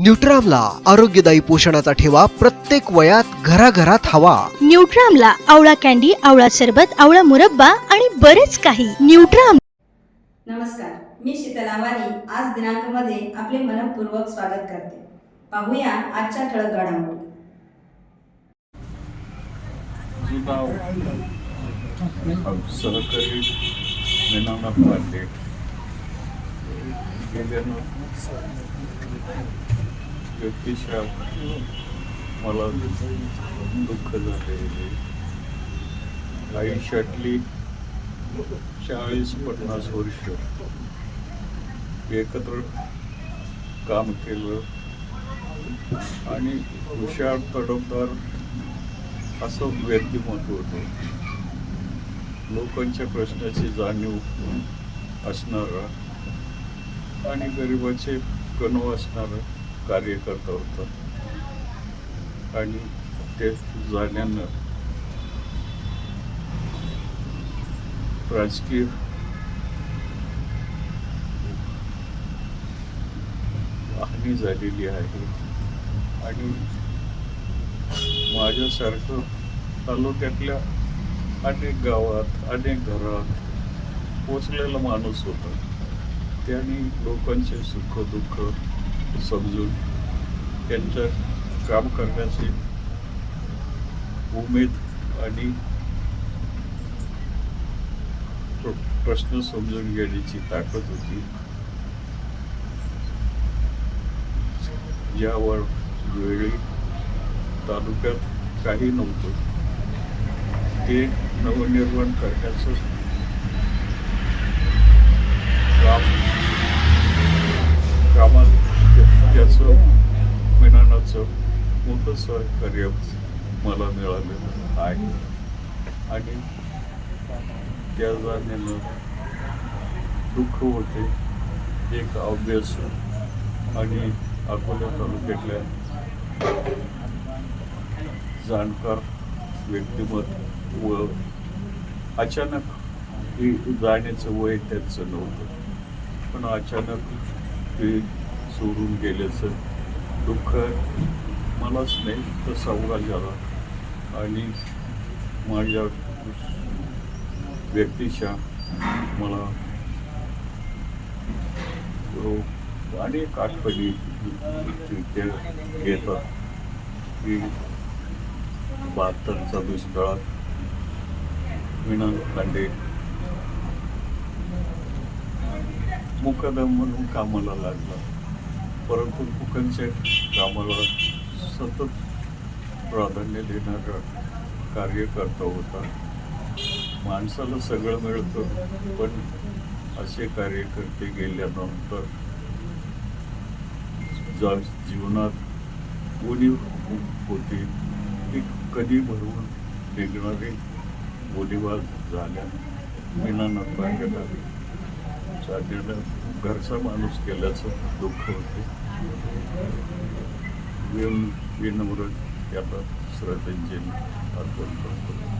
न्यूट्रामला आरोग्यदायी पोषणाचा ठेवा प्रत्येक वयात घराघरात हवा. न्यूट्रामला आवळा कॅन्डी आवळा सरबत आवळा मुरब्बा आणि बरेच काही. न्यूट्राम नमस्कार मी शीतला वाणी आज दिनांकमध्ये आपले मनपूर्वक स्वागत करते. पाहूया आजच्या ठळक घडामोडी. सहकारी पांडे गेल्यानं व्यक्तिशा मला दुःख झालेले. आयुष्यातली चाळीस पन्नास वर्ष एकत्र काम केलं आणि हुशार तडफदार असं व्यक्तिमत्व होतं. लोकांच्या प्रश्नाची जाणीव असणारा आणि गरिबाचे कणव असणारा कार्यकर्ता होता. आणि ते जाण्यानं राजकीय हानी झालेली आहे. आणि माझ्यासारखं तालुक्यातल्या अनेक गावात अनेक घरात पोचलेला माणूस होता. त्याने लोकांचे सुख दुःख समजून त्यांच्या काम करण्याची उमेद आणि प्रश्न समजून घेण्याची ताकद होती. ज्यावर वेळी तालुक्यात काही नव्हतं. ते नवनिर्माण करण्याचं काम कामात त्याचं विनानाचं मोठं सहकार्य मला मिळालेलं आहे आणि त्या जाण्यानं दुःख होते. एक अभ्यास आणि अकोला तालुक्यातल्या जाणकार व्यक्तिमत्व व अचानक हे जाण्याचं वय त्यांचं नव्हतं. पण अचानक ते सोडून गेल्याचं दुःख मलाच नाही तर समाजाला आणि माझ्या व्यक्तीच्या मला अनेक आठवणी त्या येतात. की बहात्तरचा दुष्काळात विनाल पांडे मुकदम म्हणून कामाला लागला. परंतु मुकांच्या कामाला सतत प्राधान्य देणारा कार्यकर्ता होता. माणसाला सगळं मिळतं पण असे कार्यकर्ते गेल्यानंतर ज्या जीवनात उणीव होती ती कधी भरवून निघणारी गोलीबार झाल्या विनानाथ पांडेला चाललेलं घरचा माणूस केल्याचं दुःख होते. विन विनम्र त्याला श्रद्धांजली अर्पण करतो.